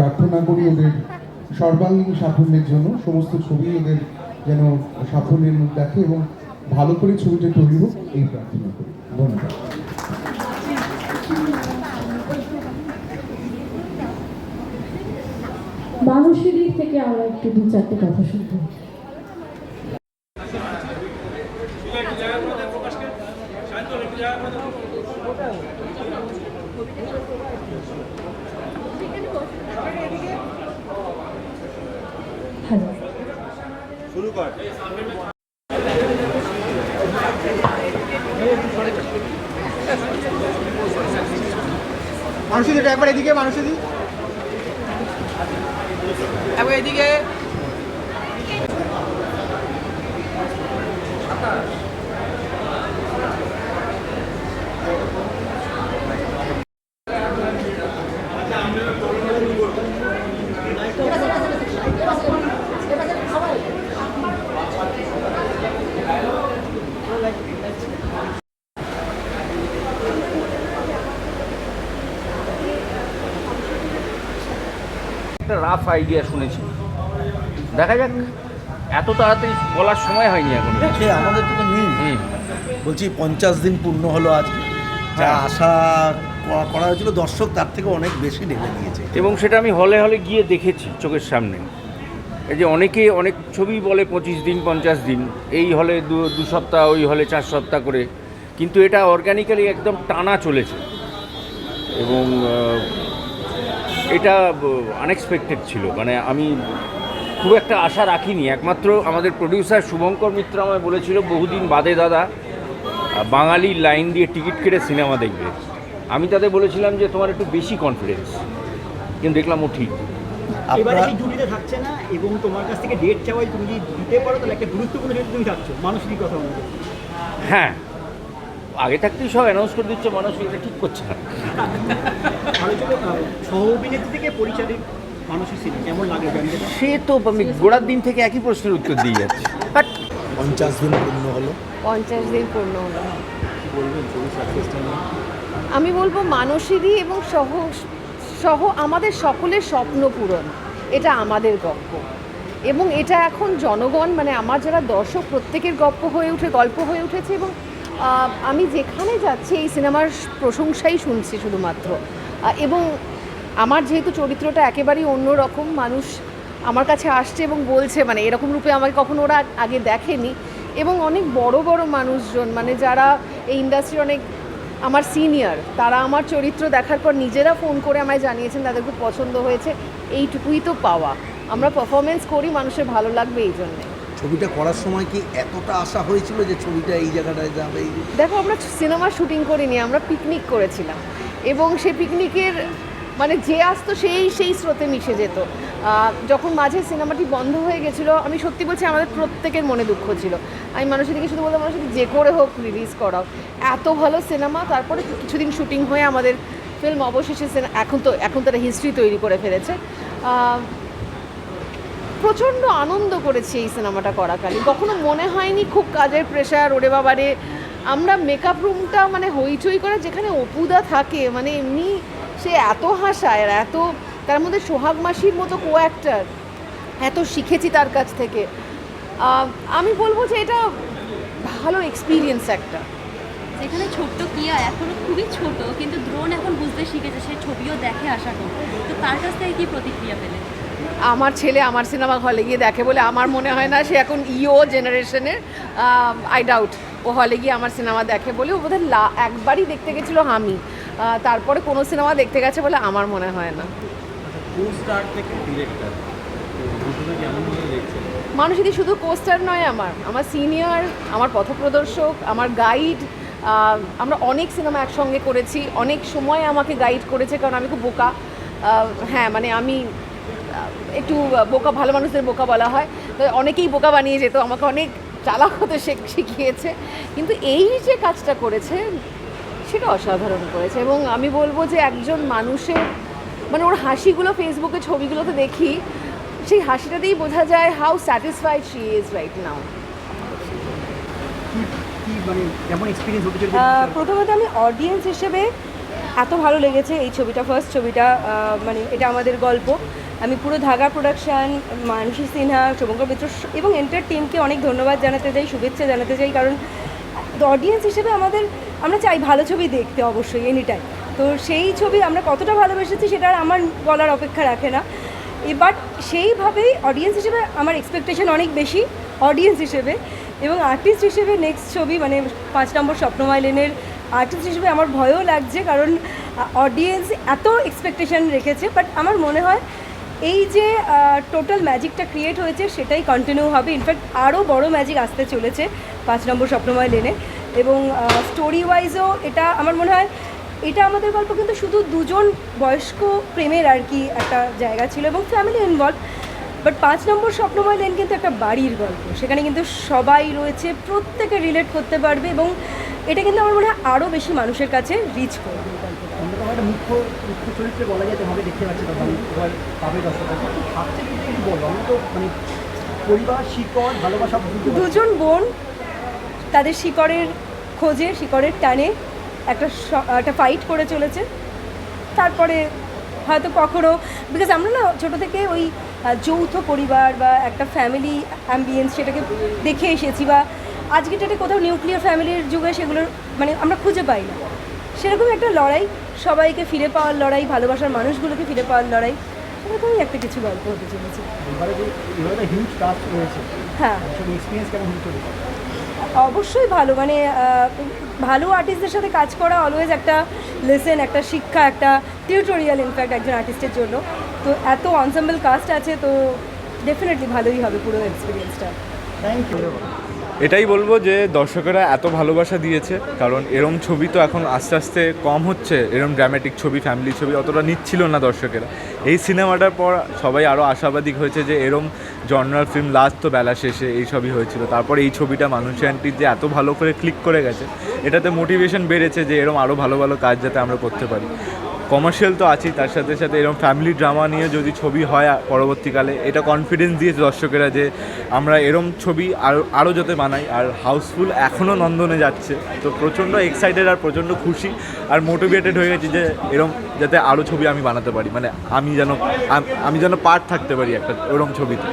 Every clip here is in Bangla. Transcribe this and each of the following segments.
প্রার্থনা করি ওদের সর্বাঙ্গীন সাফল্যের জন্য, সমস্ত ছবি ওদের যেন সাফল্যের মুখ দেখে এবং ভালো করে ছবিটা তৈরি হোক, এই প্রার্থনা করি। ধন্যবাদ। মানুষের দিক থেকে আমরা একটু দু চারটে কথা শুনব। মানুষের দিকে একবার এদিকে মানুষের একবার এদিকে। রাফ আইডিয়া শুনেছি। দেখা যাক এত তাড়াতাড়ি বলার সময় হয়নি এখন। সে আমাদের তো নেই। বলছি পঞ্চাশ দিন পূর্ণ হলো আজকে যা হ্যাঁ। আশা করা- হয়েছিল দর্শক তার থেকে অনেক বেশি ঢেলে দিয়েছে এবং সেটা আমি হলে হলে গিয়ে দেখেছি চোখের সামনে। এই যে অনেকে অনেক ছবি বলে পঁচিশ দিন পঞ্চাশ দিন। এই হলে দু দু সপ্তাহ ওই হলে চার সপ্তাহ করে। কিন্তু এটা অর্গ্যানিক্যালি একদম টানা চলেছে। এবং এটা আনএক্সপেক্টেড ছিল। মানে আমি খুব একটা আশা রাখিনি। একমাত্র আমাদের প্রডিউসার শুভঙ্কর মিত্র আমায় বলেছিল বহুদিন বাদে দাদা বাঙালি লাইন দিয়ে টিকিট কেটে সিনেমা দেখবে। আমি তাদের বলেছিলাম যে তোমার একটু বেশি কনফিডেন্স কিন্তু দেখলাম ও ঠিক। এবারে সেই থাকছে না? এবং তোমার কাছ থেকে ডেট চাওয়াই তুমি যদি দিতে পারো তাহলে একটা গুরুত্বপূর্ণ ডেট তুমি থাকছো মানুষেরই কথা অনুযায়ী হ্যাঁ। আগে থাকতেই সব অ্যানাউন্স করে দিচ্ছে মানুষ এটা ঠিক করছে না। সে তো আমি গোড়ার দিন থেকে একই প্রশ্নের উত্তর দিয়ে যাচ্ছি। বাট পঞ্চাশ দিন পূর্ণ হলো। পঞ্চাশ দিন পূর্ণ হলো। আমি বলব মানসীরই এবং সহ সহ আমাদের সকলের স্বপ্ন পূরণ। এটা আমাদের গল্প এবং এটা এখন জনগণ মানে আমার যারা দর্শক প্রত্যেকের গল্প হয়ে উঠে গল্প হয়ে উঠেছে এবং আমি যেখানে যাচ্ছি এই সিনেমার প্রশংসাই শুনছি শুধুমাত্র। এবং আমার যেহেতু চরিত্রটা একেবারেই অন্যরকম মানুষ আমার কাছে আসছে এবং বলছে মানে এরকম রূপে আমাকে কখনো ওরা আগে দেখেনি। এবং অনেক বড় বড় মানুষজন মানে যারা এই ইন্ডাস্ট্রির অনেক আমার সিনিয়র তারা আমার চরিত্র দেখার পর নিজেরা ফোন করে আমায় জানিয়েছেন তাদের খুব পছন্দ হয়েছে এইটুকুই তো পাওয়া। আমরা পারফরমেন্স করি মানুষের ভালো লাগবে এই জন্যে। ছবিটা করার সময় কি এতটা আশা হয়েছিল যে ছবিটা এই জায়গাটায় যাবে? দেখো আমরা সিনেমা শুটিং করিনি আমরা পিকনিক করেছিলাম। এবং সে পিকনিকের মানে যে আসতো সেই সেই স্রোতে মিশে যেত। যখন মাঝে সিনেমাটি বন্ধ হয়ে গেছিল, আমি সত্যি বলছি আমাদের প্রত্যেকের মনে দুঃখ ছিল। আমি মানুষের দিকে শুধু বলতাম মানুষের যে করে হোক রিলিজ করাও। এত ভালো সিনেমা, তারপরে কিছুদিন শুটিং হয়ে আমাদের ফিল্ম অবশেষে এখন তো, এখন তারা হিস্ট্রি তৈরি করে ফেলেছে। প্রচণ্ড আনন্দ করেছি এই সিনেমাটা করাকালীন। কখনো মনে হয়নি খুব কাজের প্রেশার ওরে বাবারে আমরা মেকআপ রুমটা মানে হইচই করে যেখানে অপুদা থাকে মানে এমনি সে এত হাসায় আর এত, তার মধ্যে সোহাগ মাসির মতো কো অ্যাক্টার এত শিখেছি তার কাছ থেকে। আমি বলব যে এটা ভালো এক্সপিরিয়েন্স একটা। যেখানে ছোট্ট কিয়া এখনও খুবই ছোট, কিন্তু দ্রোণ এখন বুঝতে শিখেছে, সে ছবিও দেখে আশা করি তো তার কাছ থেকে কী প্রতিক্রিয়া পেলে আমার ছেলে আমার সিনেমা হলে গিয়ে দেখে বলে আমার মনে হয় না সে এখন ইও জেনারেশনের আই ডাউট ও হলে গিয়ে আমার সিনেমা দেখে বলে ও বোধহয় লা একবারই দেখতে গেছিল আমি। তারপরে কোনো সিনেমা দেখতে গেছে বলে আমার মনে হয় না। মানুষেরই শুধু কোস্টার নয় আমার আমার সিনিয়র আমার পথপ্রদর্শক আমার গাইড আমরা অনেক সিনেমা একসঙ্গে করেছি অনেক সময় আমাকে গাইড করেছে কারণ আমি খুব বোকা। হ্যাঁ মানে আমি একটু বোকা ভালো মানুষদের বোকা বলা হয়। তো অনেকেই বোকা বানিয়ে যেত আমাকে অনেক চালাক হতে শেখ- শিখিয়েছে। কিন্তু এই যে কাজটা করেছে সেটা অসাধারণ করেছে। এবং আমি বলব যে একজন মানুষের মানে ওর হাসিগুলো ফেসবুকে ছবিগুলোতে দেখি সেই হাসিটাতেই বোঝা যায় how satisfied she is right now মানে প্রথমত আমি অডিয়েন্স হিসেবে এত ভালো লেগেছে এই ছবিটা ফার্স্ট ছবিটা মানে এটা আমাদের গল্প। আমি পুরো ধাগা প্রোডাকশান মানসী সিনহা, শুভঙ্কর মিত্র এবং এন্টার টিমকে অনেক ধন্যবাদ জানাতে চাই, শুভেচ্ছা জানাতে চাই, কারণ অডিয়েন্স হিসেবে আমাদের, আমরা চাই ভালো ছবি দেখতে অবশ্যই এনি টাইম তো সেই ছবি আমরা কতটা ভালোবেসেছি সেটা আর আমার বলার অপেক্ষা রাখে না। বাট সেইভাবেই অডিয়েন্স হিসেবে আমার এক্সপেকটেশন অনেক বেশি অডিয়েন্স হিসেবে। এবং আর্টিস্ট হিসেবে নেক্সট ছবি মানে পাঁচ নম্বর স্বপ্নময় লেনের আর্টিস্ট হিসেবে আমার ভয়ও লাগছে, কারণ অডিয়েন্স এত এক্সপেকটেশন রেখেছে বাট আমার মনে হয় এই যে টোটাল ম্যাজিকটা ক্রিয়েট হয়েছে, সেটাই কন্টিনিউ হবে। ইনফ্যাক্ট আরও বড় ম্যাজিক আসতে চলেছে পাঁচ নম্বর স্বপ্নময় লেনে। এবং স্টোরি ওয়াইজও এটা আমার মনে হয়, এটা আমাদের গল্প কিন্তু শুধু দুজন বয়স্ক প্রেমের আর কি একটা জায়গা ছিল এবং ফ্যামিলি ইনভলভ বাট পাঁচ নম্বর স্বপ্নময় লেন কিন্তু একটা বাড়ির গল্প। সেখানে কিন্তু সবাই রয়েছে, প্রত্যেকে রিলেট করতে পারবে এবং এটা কিন্তু আমার মনে হয় আরও বেশি মানুষের কাছে রিচ করবে। মুখ্য মুখ্য চরিত্রে বলা দেখতে পাচ্ছি তখন পাবে কিন্তু সবচেয়ে কিন্তু আমি তো মানে পরিবার, শিকড়, ভালোবাসা দুজন বোন, তাদের শিকড়ের খোঁজে, শিকড়ের টানে একটা একটা ফাইট করে চলেছে। তারপরে হয়তো কখনো বিকজ আমরা না ছোটো থেকে ওই যৌথ পরিবার বা একটা ফ্যামিলি অ্যাম্বিয়েন্স সেটাকে দেখে এসেছি বা আজকে ডেটে কোথাও নিউক্লিয়ার ফ্যামিলির যুগে সেগুলোর মানে আমরা খুঁজে পাই না। সেরকম একটা লড়াই সবাইকে ফিরে পাওয়ার লড়াই ভালোবাসার মানুষগুলোকে ফিরে পাওয়ার লড়াই সেরকমই একটা কিছু গল্প হতে চলেছে। হ্যাঁ। অবশ্যই ভালো মানে ভালো আর্টিস্টদের সাথে কাজ করা অলওয়েজ একটা লেসেন একটা শিক্ষা একটা টিউটোরিয়াল ইনফ্যাক্ট একজন আর্টিস্টের জন্য। তো এত অনসাম্বল কাস্ট আছে তো ডেফিনেটলি ভালোই হবে পুরো এক্সপিরিয়েন্সটা থ্যাংক ইউ এটাই বলব যে দর্শকেরা এত ভালোবাসা দিয়েছে, কারণ এরম ছবি তো এখন আস্তে আস্তে কম হচ্ছে, এরম ড্রামাটিক ছবি ফ্যামিলি ছবি অতটা নিচ্ছিল না দর্শকেরা। এই সিনেমাটার পর সবাই আরও আশাবাদী হয়েছে যে এরম জর্নাল ফিল্ম লাস্ট তো বেলা শেষে এই সবই হয়েছিল। তারপর এই ছবিটা মানুষের আন্টির যে এত ভালো করে ক্লিক করে গেছে, এটাতে মোটিভেশন বেড়েছে যে এরম আরও ভালো ভালো কাজ যাতে আমরা করতে পারি। কমার্শিয়াল তো আছেই, তার সাথে সাথে এরকম ফ্যামিলি ড্রামা নিয়ে যদি ছবি হয় পরবর্তীকালে, এটা কনফিডেন্স দিয়েছে দর্শকেরা যে আমরা এরম ছবি আরও আরও যাতে বানাই। আর হাউসফুল এখনও নন্দনে যাচ্ছে। তো প্রচণ্ড এক্সাইটেড আর প্রচণ্ড খুশি আর মোটিভেটেড হয়ে গেছি যে এরম যাতে আরও ছবি আমি বানাতে পারি। মানে আমি যেন আমি যেন পার্ট থাকতে পারি একটা ওরম ছবিতে।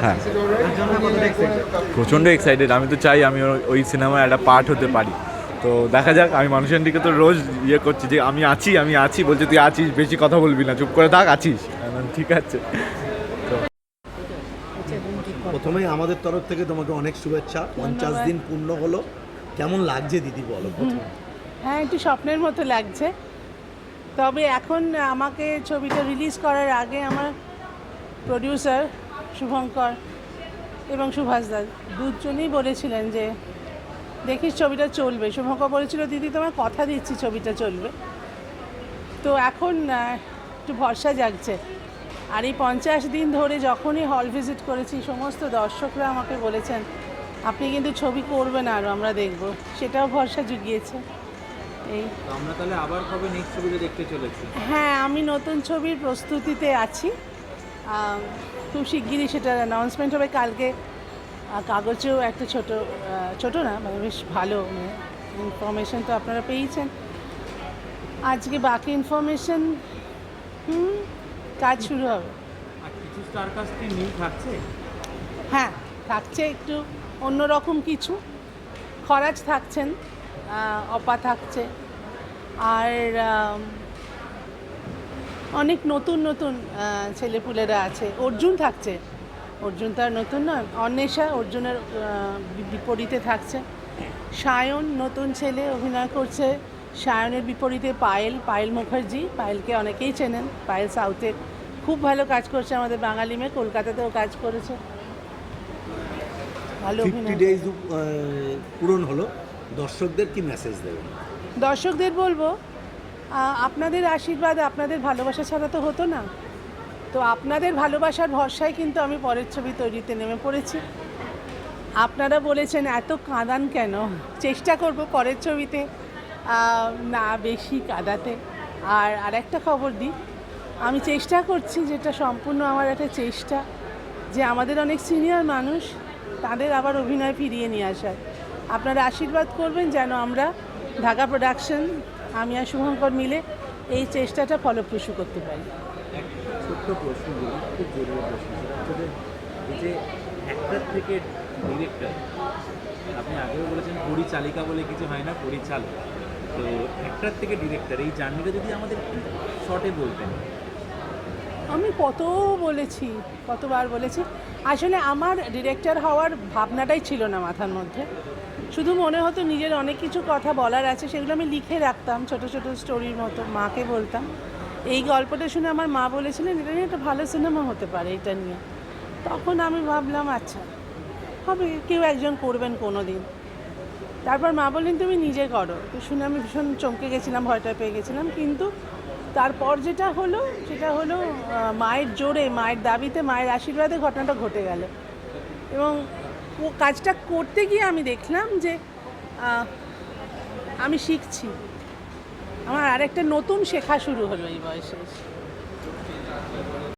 হ্যাঁ। প্রচণ্ড এক্সাইটেড আমি তো চাই আমি ওই- ওই সিনেমায় একটা পার্ট হতে পারি। তো দেখা যাক আমি মানুষের দিকে তো রোজ ইয়ে করছি যে আমি আছি আমি আছি বলছে তুই আছিস বেশি কথা বলবি না চুপ করে থাক আছিস। ঠিক আছে। প্রথমেই আমাদের তরফ থেকে তোমাকে অনেক শুভেচ্ছা পঞ্চাশ দিন পূর্ণ হলো। কেমন লাগছে দিদি বলো হ্যাঁ একটু স্বপ্নের মতো লাগছে। তবে এখন আমাকে ছবিটা রিলিজ করার আগে আমার প্রডিউসার শুভঙ্কর এবং সুভাষ দাস দুজনেই বলেছিলেন যে দেখিস ছবিটা চলবে। শুভঙ্কর বলেছিল দিদি তোমার কথা দিচ্ছি ছবিটা চলবে। তো এখন একটু ভরসা জাগছে। আর এই পঞ্চাশ দিন ধরে যখনই হল ভিজিট করেছি সমস্ত দর্শকরা আমাকে বলেছেন আপনি কিন্তু ছবি করবেন আরও আমরা দেখব। সেটাও ভরসা জুগিয়েছে। এই। আমরা তাহলে আবার কবে নেক্সট ছবিটা দেখতে চলেছি? হ্যাঁ আমি নতুন ছবির প্রস্তুতিতে আছি। খুব শিগগিরই সেটার অ্যানাউন্সমেন্ট হবে। কালকে আহ, কাগজেও একটা ছোট ছোট না মানে বেশ ভালো ইনফরমেশন তো আপনারা পেয়েছেন। আজকে বাকি ইনফরমেশন হুম কাজ শুরু হবে। আর হ্যাঁ থাকছে একটু অন্যরকম কিছু। খরাজ থাকছেন অপা থাকছে। আর অনেক নতুন নতুন ছেলেপুলেরা আছে। অর্জুন থাকছে। অর্জুন তার নতুন নয় অন্বেষা অর্জুনের বিপরীতে থাকছে। সায়ন নতুন ছেলে অভিনয় করছে। সায়নের বিপরীতে পায়েল পায়েল মুখার্জি। পায়েলকে অনেকেই চেনেন পায়েল সাউথে খুব ভালো কাজ করছে আমাদের বাঙালি মেয়ে কলকাতাতেও কাজ করেছে। ভালো ডেজ পূরণ হলো। দর্শকদের কি মেসেজ দেবেন? দর্শকদের বলব আপনাদের আশীর্বাদ আপনাদের ভালোবাসা ছাড়া তো হতো না। তো আপনাদের ভালোবাসার ভরসায় কিন্তু আমি পরের ছবি তৈরিতে নেমে পড়েছি। আপনারা বলেছেন, এত কাঁদান কেন? চেষ্টা করব পরের ছবিতে। না, বেশি কাঁদাতে। আর আরেকটা খবর দিই। আমি চেষ্টা করছি, যেটা সম্পূর্ণ আমার একটা চেষ্টা, যে আমাদের অনেক সিনিয়র মানুষ, তাদের আবার অভিনয় ফিরিয়ে নিয়ে আসার। আপনারা আশীর্বাদ করবেন যেন আমরা ঢাকা প্রোডাকশন আমি আর শুভঙ্কর মিলে এই চেষ্টাটা ফলপ্রসূ করতে পারি। ছোট্ট প্রশ্ন বলি, খুব জরুরি প্রশ্ন। সেটা হচ্ছে যে, এই যে থেকে ডিরেক্টর আপনি আগেও বলেছেন পরিচালিকা বলে কিছু হয় না, পরিচালক। তো অ্যাক্টার থেকে ডিরেক্টর এই জার্নিটা যদি আমাদের শর্টে বলতেন। আমি কত বলেছি, কতবার বলেছি, আসলে আমার ডিরেক্টর হওয়ার ভাবনাটাই ছিল না মাথার মধ্যে। শুধু মনে হতো নিজের অনেক কিছু কথা বলার আছে, সেগুলো আমি লিখে রাখতাম, ছোট ছোট স্টোরির মতো, মাকে বলতাম। এই গল্পটা শুনে আমার মা বলেছিলেন, এটা নিয়ে একটা ভালো সিনেমা হতে পারে, এটা নিয়ে। তখন আমি ভাবলাম আচ্ছা হবে, কেউ একজন করবেন কোনো দিন তারপর মা বললেন, তুমি নিজে করো। তো শুনে আমি ভীষণ চমকে গেছিলাম, ভয়টা পেয়ে গেছিলাম। কিন্তু তারপর যেটা হলো, সেটা হলো মায়ের জোরে, মায়ের দাবিতে, মায়ের আশীর্বাদে ঘটনাটা ঘটে গেল। এবং কাজটা করতে গিয়ে আমি দেখলাম যে আমি শিখছি। আমার আরেকটা নতুন শেখা শুরু হলো এই বয়সে।